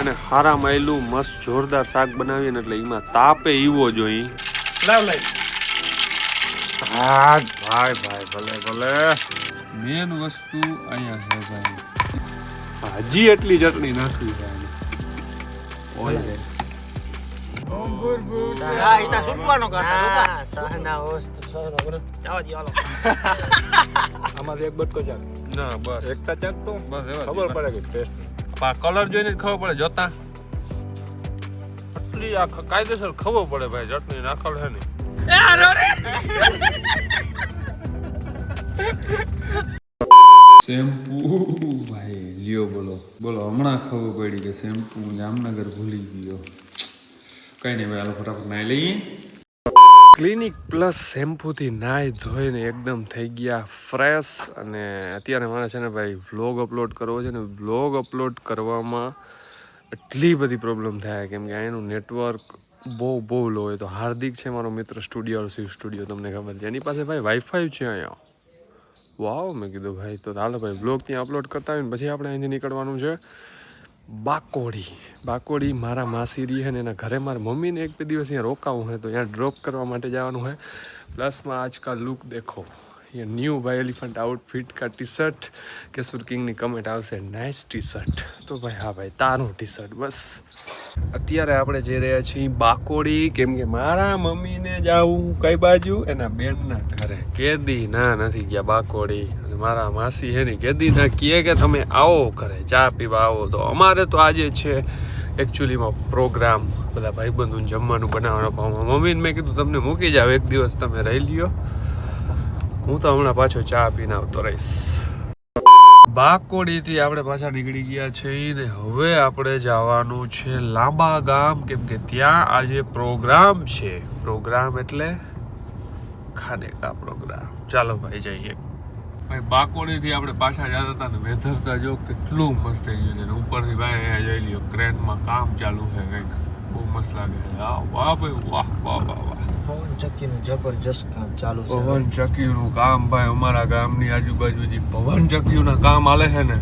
અને હારા માયલું મસ્ત જોરદાર શાક બનાવીએ ને એટલે એમાં તાપે ઈવો જોઈ લાવ લઈ હા ભાઈ ભાઈ ભલે ભલે. મેન વસ્તુ અહીંયા છે ભાઈ. હજી એટલી ચટણી નાખી ભાઈ. ઓય. આમાંથી એક બટકો ચાક ના બસ. એકતા ચાક તો બસ ખબર પડે કે ટેસ્ટ. કલર જોઈને જ ખબર પડે જોતા. આટલી આ કાયદેસર ખબર પડે ભાઈ ચટણી નાખલ છે ને શેમ્પુ ભાઈ લ્યો બોલો. બોલો હમણાં ખબર પડી કે શેમ્પુ જામનગર ભૂલી ગયો. કઈ નહીં ભાઈ હાલો ફટાફટ નાઈ લઈએ. ક્લિનિક પ્લસ શેમ્પૂથી નાહી ધોઈને એકદમ થઈ ગયા ફ્રેશ અને અત્યારે મારે છે ને ભાઈ વ્લોગ અપલોડ કરવો છે ને વ્લોગ અપલોડ કરવામાં એટલી બધી પ્રોબ્લેમ થાય કેમ કે અહીંનું નેટવર્ક બહુ બહુ લો હોય. તો હાર્દિક છે મારો મિત્ર સ્ટુડિયો શિવ સ્ટુડિયો તમને ખબર છે. એની પાસે ભાઈ વાઈફાઈ છે અહીંયા. વાવ, મેં કીધું ભાઈ, તો ચાલો ભાઈ બ્લોગ ત્યાં અપલોડ કરતા હોય ને પછી આપણે અહીંથી નીકળવાનું છે. બાકોડી બાકોડી મારા માસી રહી છે ને એના ઘરે મારા મમ્મીને એક બે દિવસ અહીંયા રોકાવું હોય તો અહીંયા ડ્રોપ કરવા માટે જવાનું હોય. પ્લસમાં આજકાલ લુક દેખો. યોર ન્યૂ ભાઈ એલિફન્ટ આઉટફિટ કા ટી શર્ટ કેશુર કિંગની કમેન્ટ આવશે નાઇસ ટી શર્ટ તો ભાઈ હા ભાઈ તારું ટી શર્ટ બસ અત્યારે આપણે જઈ રહ્યા છીએ બાકોડી કેમ કે મારા મમ્મીને જાવું કઈ બાજુ એના બેનના ઘરે કેદી ના નથી ગયા બાકોડી અને મારા માસી હે એની કેદી ના કીએ કે તમે આવો ઘરે ચા પીવા આવો તો અમારે તો આજે છે એકચ્યુઅલીમાં પ્રોગ્રામ બધા ભાઈબંધુને જમવાનું બનાવવાનું મમ્મીને મેં કીધું તમને મૂકી જાવ એક દિવસ તમે રહી લ્યો હું તો હમણાં પાછો ચા પીને આવતો રહીશ. બાકોડીથી આપણે પાછા નીકળી ગયા છીએ ને હવે આપણે જવાનું છે લાંબા ગામ, કેમ કે ત્યાં આજે પ્રોગ્રામ છે. પ્રોગ્રામ એટલે ખાને કા પ્રોગ્રામ. ચાલો ભાઈ જઈએ. ભાઈ, બાકોડીથી આપણે પાછા જતા હતા ને વેધર જો કેટલું મસ્ત થઈ ગયું છે ઉપરથી ભાઈ અહીંયા જોઈ લ્યો, ક્રેનમાં કામ ચાલુ છે કંઈક. બહુ મસ્ત લાગે વાહ ભાઈ વાહ વાહ વાહ વાહ. પવન ચક્કીનું જબરજસ્ત કામ ચાલુ છે પવન ચક્કીનું કામ ભાઈ અમારા ગામની આજુબાજુ જે પવન ચક્કીના કામ હાલે છે ને?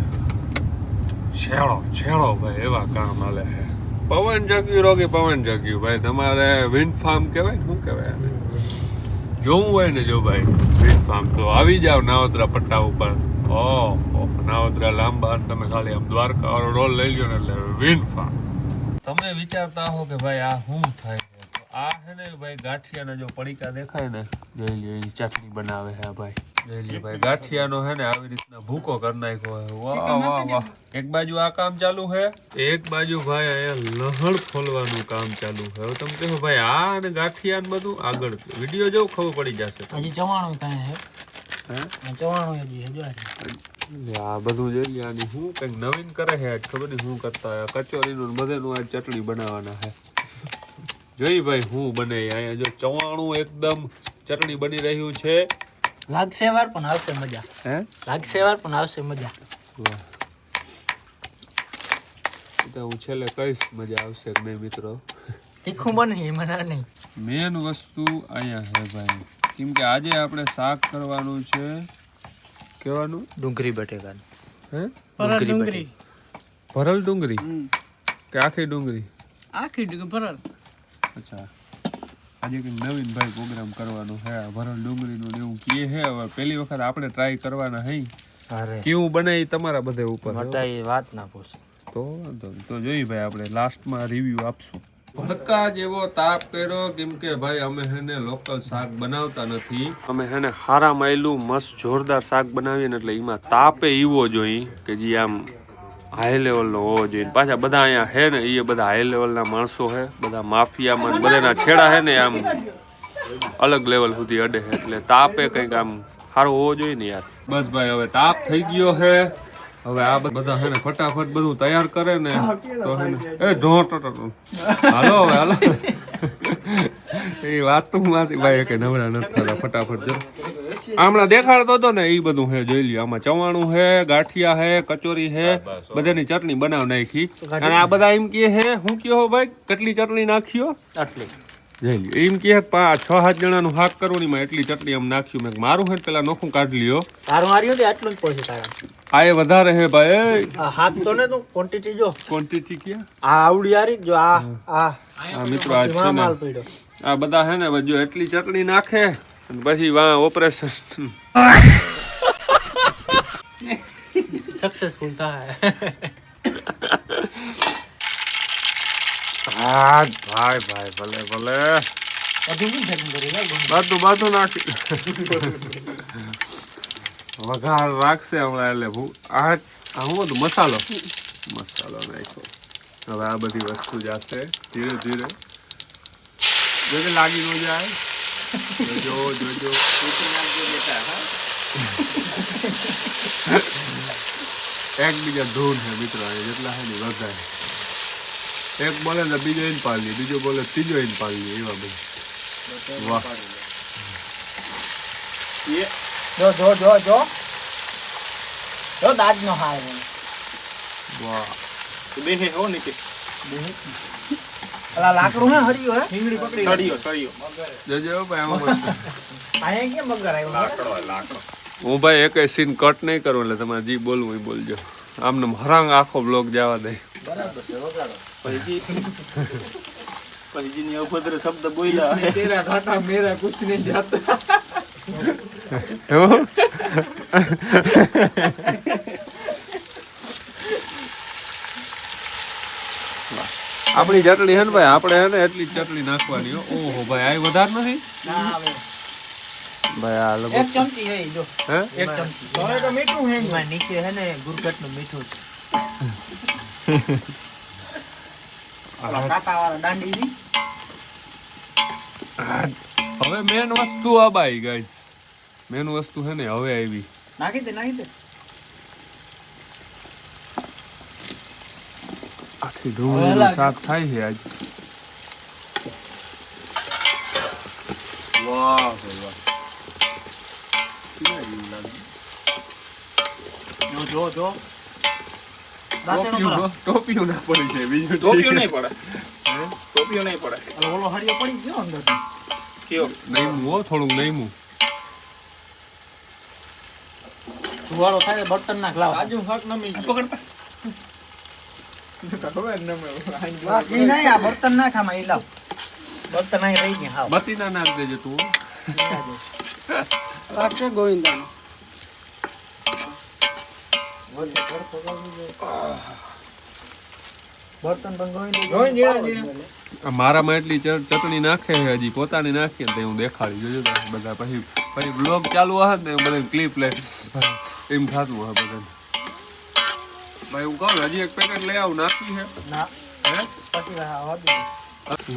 છેડો છેડો ભાઈ એવા કામ આલે છે. પવન ચક્કી રોગી પવન ચક્કી ભાઈ તમારે વિન્ડ ફાર્મ કહેવાય ને શું કહેવાય જોવું હોય ને જો ભાઈ વિન્ડ ફાર્મ તો આવી જાવ નાવદ્રા પટ્ટા ઉપર. ઓહો નાવદ્રા લાંબા તમે ખાલી આમ દ્વારકા વાળો રોલ લઈ લ્યો ને એટલે વિન્ડ ફાર્મ તમે વિચારતા હો કે ભાઈ આ શું થાય? છે તો આ છે ને ભાઈ ગાંઠિયાના જો પડીકા દેખાય ને જોઈ લ્યો એની ચટણી બનાવે છે આ ભાઈ. જોઈ લ્યો ભાઈ ગાંઠિયાનો છે ને આવી રીતના ભૂકો કરી નાખ્યો છે. વાહ વાહ વાહ. એક બાજુ આ કામ ચાલુ છે એક બાજુ ભાઈ અહીંયા લહણ ખોલવાનું કામ ચાલુ છે. હવે તમે કહો ભાઈ આ અને ગાંઠિયા બધું આગળ વીડિયો જોવું ખબર પડી જશે હજી ચવાણું કાંઈ છે. હે આ આ. આ બધું જોઈ આની શું કંઈક નવીન કરે છે ખબર નહીં શું કરતા હોય. કચોરીનું બધાનું આજ ચટણી બનાવવાના છે. જોઈ ભાઈ હું બને અહીંયા જો ચવાણું એકદમ ચટણી બની રહ્યું છે. લાગશે વાર પણ આવશે મજા. હે? લાગશે વાર પણ આવશે મજા. તો હું છેલ્લે કહીશ મજા આવશે કે નહીં મિત્રો? તીખું બને મને નહીં. મેન વસ્તુ અહીંયા છે ભાઈ. કેમ કે આજે આપણે શાક કરવાનું છે. કેવાનું? ડુંગળી બટેકા હે? ડુંગળી ભરલ ડુંગળી? કે આખી ડુંગળી? આખી ડીગ ભરલ. અચ્છા. આજે કંઈક નવીન ભાઈ પ્રોગ્રામ કરવાનો હે ભરલ ભરણ ડુંગળીનું ને એવું કે હે હવે પહેલી વખત આપણે ટ્રાય કરવાના હે અરે. કેવું બને એ તમારા બધે ઉપર? મટાઈ વાત ના પૂછ. તો. તો જોઈ ભાઈ આપણે લાસ્ટમાં રિવ્યુ આપશું. ભડકા જેવો તાપ કર્યો કેમ કે ભાઈ અમે હેને લોકલ શાક બનાવતા નથી. અમે હેને હારા માયલું મસ્ત જોરદાર શાક બનાવીએ ને એટલે એમાં તાપે એવો જોઈ કે જે આમ હાઈ લેવલનો હોવો જોઈએ. પાછા બધા અહીંયા હે ને એ બધા હાઈ લેવલના માણસો હે બધા માફિયામાં ને બધાના છેડા હે ને આમ અલગ લેવલ સુધી અડે એટલે તાપે કંઈક આમ સારો હોવો જોઈએ ને યાર. બસ ભાઈ હવે તાપ થઈ ગયો છે હવે આ બધા હે ને ફટાફટ બધું તૈયાર કરે ને તો હે ને એ ઢોંટ હાલો હવે હાલો. એ વાત તો માંથી ભાઈ કે નવરા નથી થતા ફટાફટ જો. હમણાં દેખાડતો હતો ને એ બધું હે જોઈ લ્યો આમાં ચવાણું હે ગાંઠિયા હે કચોરી હે બધાની ચટણી બનાવ નાખી. અને આ બધા એમ કે હે હું કયો ભાઈ કેટલી ચટણી નાખ્યો આટલી. જઈ એમ કે પાંચ છ સાત જણાનું શાક કરવું ને એમાં એટલી ચટણી આમ નાખ્યું મેં મારું હે પેલા નોખું કાઢી લ્યો. તારું હાર્યું તે આટલું જ પડશે તારા. આ એ વધારે હે ભાઈ હાથ તો ને તું ક્વોન્ટિટી જો. ક્વોન્ટિટી કે આ આવડી હારી જો આ આ. આ મિત્રો આ છે ને. આ બધા હે ને જો એટલી ચટણી નાખે અને પછી વા ઓપરેશન સક્સેસફુલ થાય. હા ભાઈ ભાઈ ભલે ભલે બધું શું ભેગું કરી લે બધું બધું નાખી વઘાર રાખશે હમણાં એટલે ભૂ આ આ હું બધું મસાલો મસાલો નાખ્યો હવે આ બધી વસ્તુ જશે ધીરે ધીરે જોજે લાગી ન જાય જોજો જોજો એકબીજા ધૂન છે મિત્રો અહીં જેટલા છે ને વધારે એક બોલે ને બીજો એને પાડી બીજો બોલે ત્રીજો એને પાડી એવા બધા. વાહ. જો જો જો જો. જો દાજ નો હાર વાહ. બેહે હો ને કે અલા લાકડું હે હરિયો હે? હિંગડી પકડી સળિયો સળિયો જોજો ભાઈ આમાં મસ્ત. કે મગર આવ્યો? લાકડો લાકડો. હું ભાઈ એક સીન કટ નહીં કરું એટલે તમારે જી બોલવું એ બોલજો. આમને હરાંગ આખો બ્લોગ જવા દે. ની અભદ્ર શબ્દ બોલ્યા તેરા ઘાટા મેરા કુછ નહીં જાતા આપણી ચટણી હે ને ભાઈ આપણે હે ને એટલી જ ચટણી નાખવાની ઓહો ભાઈ આ વધારે નથી? ભાઈ આ એક ચમચી હે જો. હે? એક ચમચી. તો મીઠું હે નીચે હે ને ગુરકટનું મીઠું હવે મેન વસ્તુ આ બાઈ ગાઈસ મેન વસ્તુ હે ને હવે આવી. નાખી દે નાખી દે. આખી ડુંગળીનું શાક થાય છે આજ. વાહ વાહ. જો જો. ટોપિયું ટોપિયું ના પડી છે બીજું ટોપિયું નહીં પડે. ટોપિયું નહીં પડે. ઓલો ઓલો હરિયો પડી ગયો અંદર. કયો? નઈમું હો થોડુંક નઈમું ધુવાળો થાય બર્તન નાખ લાવ. આજુ હક નમી પકડ ઈ નહીં આ બર્તન ના ખામાં ઈ લાવ. બર્તન અહીં રહી ગયા હાવ. ના નાખ દેજે તું. રાખશે ગોવિંદાનો. મારામાં એટલી ચ- ચટણી નાખે છે હજી પોતાની નાખીએ તો હું દેખાડી જોજો બધા પછી પછી બ્લોગ ચાલુ હશે ને બધા ક્લિપ લે. એમ થતું હોય બધાને. ભાઈ હું કહું હજી એક પેકેટ લઈ આવું નાખી છે.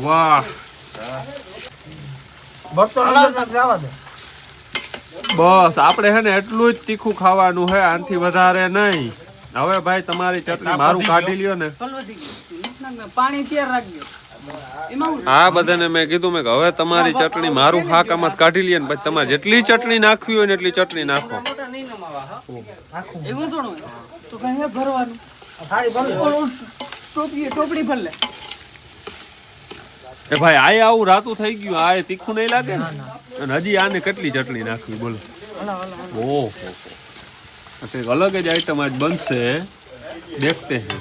વાહ. બર્તન જવા દે. બસ આપણે છે ને એટલું જ તીખું ખાવાનું છે આનથી વધારે નહીં. હવે ભાઈ તમારી ચટણી મારું કાઢી લ્યો ને. પાણી ત્યાં રાખજો. હા આ બધાને મેં કીધું મેં કે હવે તમારી ચટણી મારું ખાકામાં આમાં કાઢી લઈએ ને પછી તમારે જેટલી ચટણી નાખવી હોય ને એટલી ચટણી નાખો. મોટા નહીં નમાવા હા? નાખું. એવું તો ભરવાનું. ટોપડી ભર લે. એ ભાઈ આ આવું રાતું થઈ ગયું આ તીખું નહીં લાગે ને? અને હજી આને કેટલી ચટણી નાખવી બોલો. ઓહો કંઈક અલગ જ આઈટમ આજ બનશે. દેખતે હે.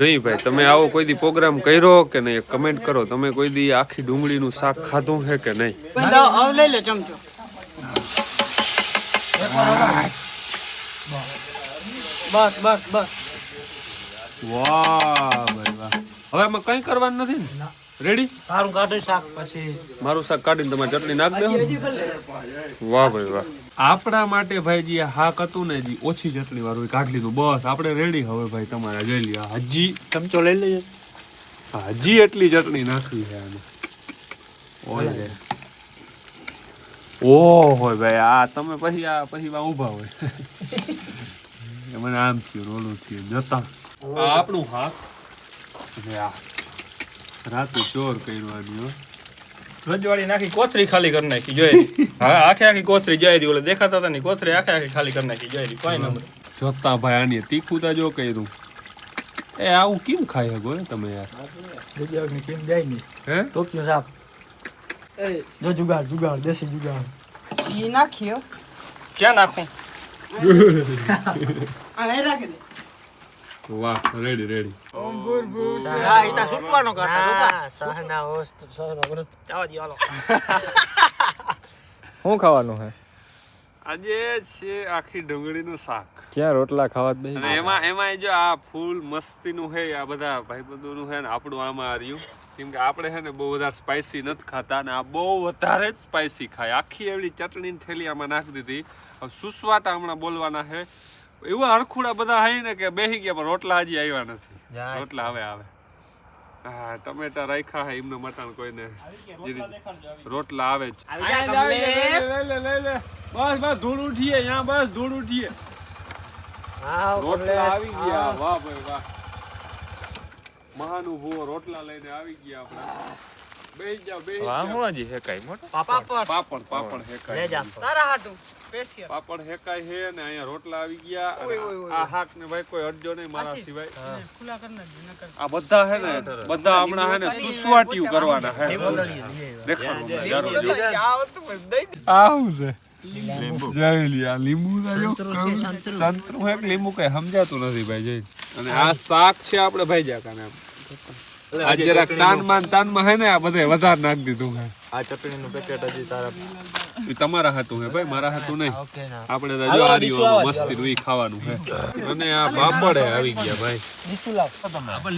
નહીં ભાઈ તમે આવો કોઈ દી પ્રોગ્રામ કર્યો કે નહીં? કમેન્ટ કરો તમે કોઈ દી આખી ડુંગળીનું શાક ખાધું છે કે નહીં? લઈ લે ચમચો બસ બસ બસ. વાહ ભાઈ વાહ. હવે આમાં કંઈ કરવાનું નથી ને? રેડી તારું કાઢે શાક પછી. મારું શાક કાઢીને તમારે ચટણી નાખ દો. વાહ ભાઈ વાહ. આપણા માટે ભાઈજી હાક હતું ને જી ઓછી ચટણી વાળું કાઢી લીધું. બસ આપણે રેડી હવે ભાઈ તમારે જઈ લ્યો. હજી ચમચો લઈ લેજે. હજી એટલી ચટણી નાખવી છે આને. ઓય ઓ હોય ભાઈ આ તમે પછી આ પછી આ ઊભા હોય. મને આમ થયું રોલું થયું જતા. આપણું આ રાતું ચોર કર્યું રજવાડી નાખી કોથરી ખાલી કરી નાખી જોઈ હા આખે આખી કોથરી જોઈ દી ઓલે દેખાતા હતા ને કોથરી આખે આખી ખાલી કરી નાખી જોઈ દી કોઈ નંબર. જોતા ભાઈ આની તીખું તા જો કર્યું. એ આવું કેમ ખાઈ ને તમે યાર? ગુજિયાની કેમ જાય નહીં? હે? ટોક્યો સાપ જો જુગાડ જુગાડ દેશી જુગાડ. ઈ નાખ્યો ક્યાં નાખું? આ એ રાખી દે. વાહ રેડી રેડી હા ઈ તા સુકવાનો કાઢતા સહના હોસ્ત સહના વ્રત જાવા દી હાલો. શું ખાવાનું હે? આજે છે આખી ડુંગળીનું શાક. ક્યાં રોટલા ખાવા જ અને એમાં એમાં જો આ ફૂલ મસ્તીનું હે આ બધા ભાઈબંધોનું હે ને આપણું આમાં રહ્યું. કેમ કે આપણે હે ને બહુ વધારે સ્પાઇસી નથી ખાતા અને આ બહુ વધારે જ સ્પાઇસી ખાય. આખી એવડી ચટણીની થેલી આમાં નાખી દીધી. હવે સુસવાટા હમણાં બોલવાના હે એવા હરખુડા બધા હાય ને કે બેહી ગયા પણ રોટલા હજી આવ્યા નથી. રોટલા હવે આવે. હા ટમેટા રાખ્યા હે એમને મટાણ કોઈને. રોટલા આવે જ. બસ બસ ધૂળ ઉઠીએ અહીંયા બસ ધૂળ ઉઠીએ. રોટલા આવી ગયા વાહ ભાઈ વાહ. મહાનુભવો રોટલા લઈને આવી ગયા આપણે. બેહી જાઓ બેહી જાઓ હજી કઈ મોટો? પાપડ. પાપડ પાપડ હેકાય તારા હાટુ. સ્પેશિયલ. પાપડ હેકાય છે ને અહીંયા રોટલા આવી ગયા આ હાક ને ભાઈ કોઈ અડજો નહીં મારા સિવાય. ખુલા કર નાખ નકર. આ બધા હે ને બધા હમણાં હે ને સુસવાટિયું કરવાના હે દેખાડો જરૂર જો આવું છે? આ લીંબુ ના સંતરું હે લીંબુ કઈ સમજાતું નથી ભાઈ જોઈ. અને આ શાક છે આપડે ભાઈ જા કાને આ જરાક તાન માન તાનમાં હે ને આ બધે વધારે નાખી દીધું હે. આ ચટણીનું પેકેટ હજી તારા ઈ તમારા હાથું હે ભાઈ મારા હાથું નહીં. આપણે તો જો આરીઓ મસ્તી રૂઈ ખાવાનું હે. અને આ પાપડ હે આવી ગયા ભાઈ.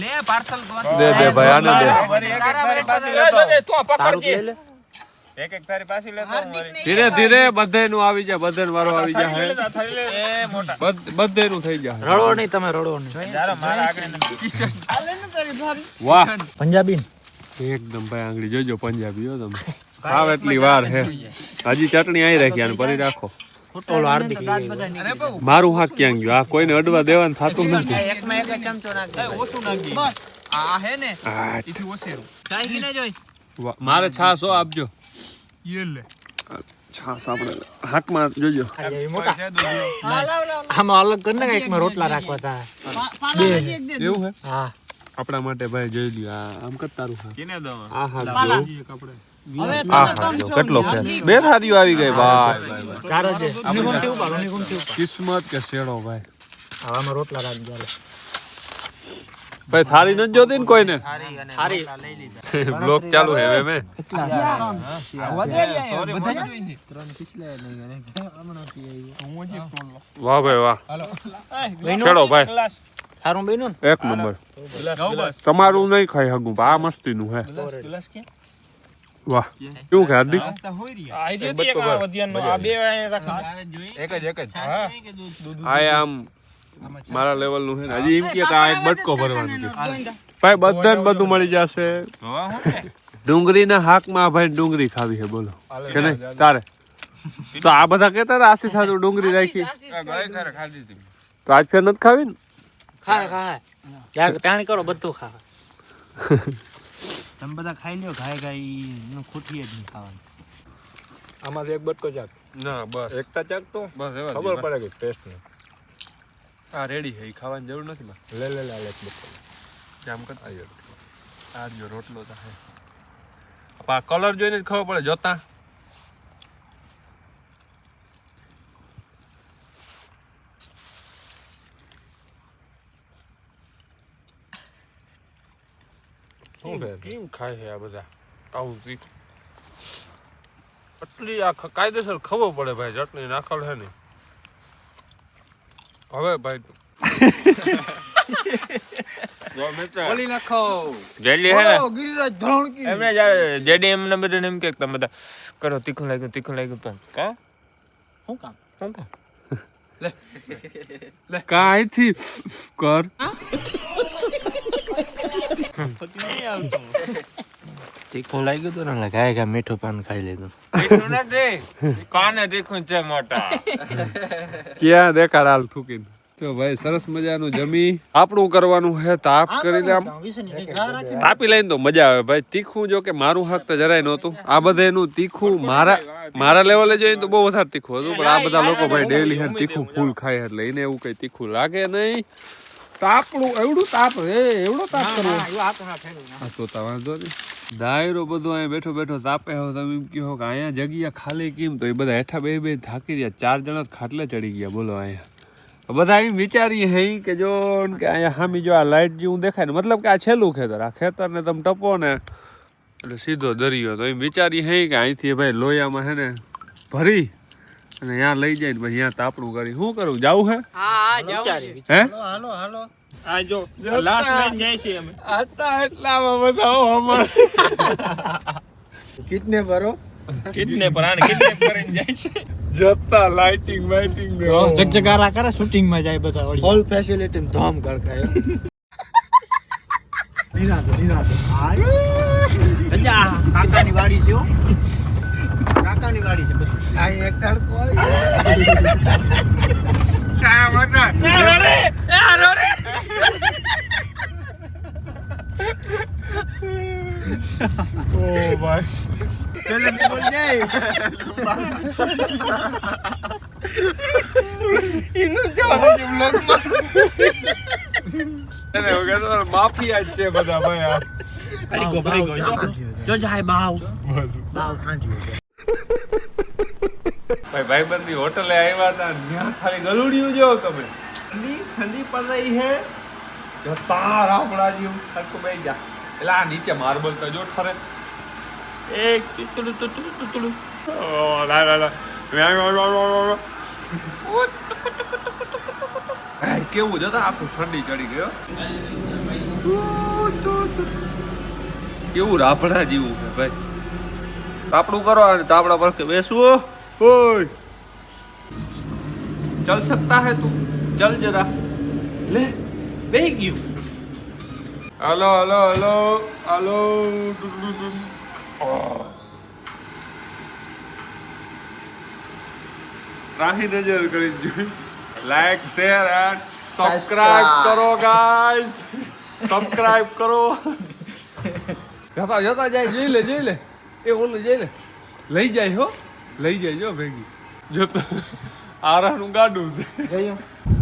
લે પાર્સલ દે દે ભાઈ આને દે. તું આ પકડજે એક એક તારી પાછી લેતો ધીરે ધીરે બધે નું આવી જાય બધે વારો આવી જાય. હે એ મોટા. બધ- બધે નું થઈ જાય. રડો નહીં તમે રડો નહીં વાહ. પંજાબી એકદમ ભાઈ આંગળી જોજો પંજાબી હો તમે. ખાવ એટલી વાર હે. હજી ચટણી આઈ રાખી ને પરી રાખો. મારું હાથ ક્યાં ગયું? આ કોઈને અડવા દેવાનું થતું નથી. મારે માં એક ચમચો નાખ ઓછું નાખી બસ. આ હે ને આ, ઈથી ઓછેરું. ચાઈ કે જોઈ વાહ. મારે છાસ હો લે છાસ આપણે હાકમાં જોજો આમાં અલગ કરી ને એક રોટલા રાખવા તા. એવું હે? હા. આપણા માટે ભાઈ જોઈ લ્યો આ આમ કર તારું હાથ કેને દો આ હા જો. કેટલો ફેર. બે થાળીઓ આવી ગઈ ભાઈ. કિસ્મત કે શેડો ભાઈ. હવે આમાં રોટલા રાખી ચાલો ભાઈ થાળી નથી જોતી ને કોઈને? હારી અને હારી. લઈ લીધા. બ્લોક ચાલુ હે હવે મેં વાહ ભાઈ વાહ. ચલો ભાઈ. સારું બેનું એક નંબર. તમારું નહીં ખાઈ હગું આ મસ્તીનું હે. વાહ. કેવું કે હાર્દિક? આ આમ મારા લેવલનું છે ને હજી એમ કે આ એક બટકો ભરવાનું છે. ભાઈ બધાને બધું મળી જશે. ડુંગળીના હાકમાં ભાઈ ડુંગળી ખાવી છે બોલો. કે નહીં? તારે. તો આ બધા કેતા હતા આશી સાધુ ડુંગળી રાખી. તો આજ ફેર નથી ખાવી ને? ખા ખા ત્યાં કરો બધું ખા તમે બધા ખાઈ લ્યો ખાય ખાઈ નું ખૂટીએ જ નહીં ખાવાનું. આમાંથી એક બટકો ચાક. ના બસ. એકતા ચાક તો બસ ખબર પડે કે ટેસ્ટ ને આ રેડી છે એ ખાવાની જરૂર નથી માં લે લે લે લે આમ કર. આ જો રોટલો તો હે આ કલર જોઈને જ ખબર પડે જોતા. કેમ ખાય છે આ બધા? આવું આટલી આ કાયદેસર ખબર પડે ભાઈ ચટણી નાખલ છે ને. હવે ભાઈ. જેડી હે ને. એમને જ્યારે જેડી એમને બધાને એમ કે તમે બધા કરો તીખું લાગ્યું તીખું લાગ્યું પણ. કા? શું કામ? શું કા કાંઈથી? કર. તીખું લાગ્યું હતું ને ગાય ગાય મીઠું પાન ખાઈ લીધું. નથી? કાને તીખું છે મોટા? ક્યાં દેખાડ હાલ થૂકી તો ભાઈ સરસ મજાનું જમી. આપણું કરવાનું હે તાપ કરીને આમ. તાપી લઈને તો મજા આવે ભાઈ. તીખું જો કે મારું હક તો જરાય નહોતું. આ બધાનું તીખું મારા મારા લેવલે જોઈએ તો બહુ વધારે તીખું હતું પણ આ બધા લોકો ભાઈ ડેલી હે તીખું ફૂલ ખાય એટલે એને એવું કઈ તીખું લાગે નહીં. તાપડું એવડું તાપ હે એવડો તાપ. આ તો વાંધો નહીં. દાયરો બધો અહીંયા બેઠો બેઠો તાપે હો તમે એમ કહો કે અહીંયા જગ્યા ખાલી કેમ? તો એ બધા હેઠા બે બે થાકી ગયા ચાર જણા જ ખાટલે ચડી ગયા બોલો અહીંયા. બધા એમ વિચારીએ હે કે જો કે અહીંયા હામી જો આ લાઇટ જેવું દેખાય ને મતલબ કે આ છેલ્લું ખેતર આ ખેતરને તમે ટપો ને એટલે સીધો દરિયો. તો એમ વિચારીએ હે કે અહીંથી ભાઈ લોયામાં હે ને ભરી અને ત્યાં લઈ જાય ભાઈ પછી ત્યાં તાપણું કરી શું કરું? જાવું હે. હે હાલો હાલો આ જો લાસ્ટ લઈને જાય છે અમે આતા એટલામાં બતાવો અમારે કિટને ભરો કિડનેપ આને કિડનેપ કરીને જાય છે. જતા લાઇટિંગ વાઇટિંગ ને જગજગારા કરે શૂટિંગમાં જાય બધા હોલ ફેસિલિટી ધોમ ગળકાય નિરાંત નિરાંત. સંજા, કાકાની વાડી છે હો. કાકાની વાડી છે બધી. આ એક તડકો હોય. ઓ ભાઈ એને વગર તો માફિયા જ છે બધા ભાઈ આ ભરી ગયો, ભરી ગયો, જો. જો જાય બાવ. બાવ ખાંજ્યું છે. ભાઈ ભાઈબંધની હોટલે આવ્યા હતા ત્યાં ખાલી ગલુડિયું જો તમે. ઠંડી ઠંડી પડ રહી હે જતા રાપડા જેવું સરખું બેસી જા. એટલે આ નીચે માર્બલ તો જો ઠરે એક તુતુડુ તુતુડુ તુતુડુ. લા લા લા કેવું જતા આખું ઠંડી ચડી ગયો કેવું રાપડા જેવું છે, ભાઈ. તાપડું કરો અને તાપડા પર બેસવું ઓય ચલ સકતા હે તું ચલ જરા લે બેહી ગયું હલો હલો હલો હલો ત્રાહી નજર કરી જોઈ લાઈક શેર એન્ડ સબસ્ક્રાઇબ કરો ગાઈસ સબસ્ક્રાઇબ કરો જતા જતા જાય જઈ લે જઈ લે એ ઓલું જઈ લે લઈ જાય હો લઈ જાય જો ભેગી. જો તો આરાનું ગાડું છે.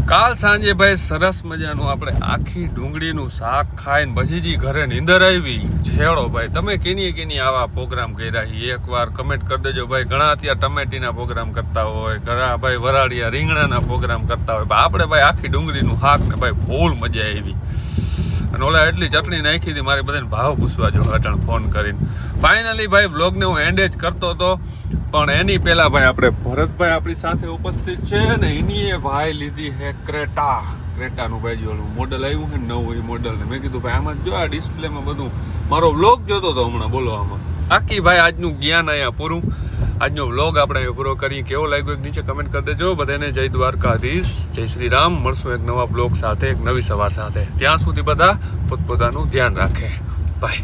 કાલ સાંજે ભાઈ સરસ મજાનું આપણે આખી ડુંગળીનું શાક ખાઈને ભજીજી ઘરે નીંદર આવી. છેડો ભાઈ તમે કેની કેની આવા પ્રોગ્રામ કર્યા છે? એકવાર કમેન્ટ કરી દેજો ભાઈ. ઘણા અત્યારે ટમેટીના પ્રોગ્રામ કરતા હોય ઘણા ભાઈ વરાળિયા રીંગણાના પ્રોગ્રામ કરતા હોય. આપણે ભાઈ આખી ડુંગળીનું શાક ને ભાઈ ફૂલ મજા આવી. અને ઓલા એટલી ચટણી નાખી હતી મારે બધાને ભાવ પૂછવા જો અટણ ફોન કરીને. ફાઇનલી ભાઈ વ્લોગને હું એન્ડ જ કરતો હતો. પણ એની પહેલા ભાઈ આપણે ભરતભાઈ આપણી સાથે ઉપસ્થિત છે ને એની એ ભાઈ લીધી હે ક્રેટા. ક્રેટાનું ભાઈ જો મોડલ આવ્યું છે નવું એ મોડલ મેં કીધું, ભાઈ, આમાં જો આ ડિસ્પ્લેમાં બધું મારો વ્લોગ જોતો હતો હમણાં બોલો આમાં. આખી ભાઈ આજનું જ્ઞાન અહીંયા પૂરું. આજનો વ્લોગ આપણે પૂરો કરીએ. કેવો લાગ્યો એક નીચે કમેન્ટ કરી દેજો. બધાને જય દ્વારકાધીશ. જય શ્રી રામ. મળશું એક નવા બ્લોગ સાથે, એક નવી સવાર સાથે. ત્યાં સુધી બધા પોતપોતાનું ધ્યાન રાખે. બાય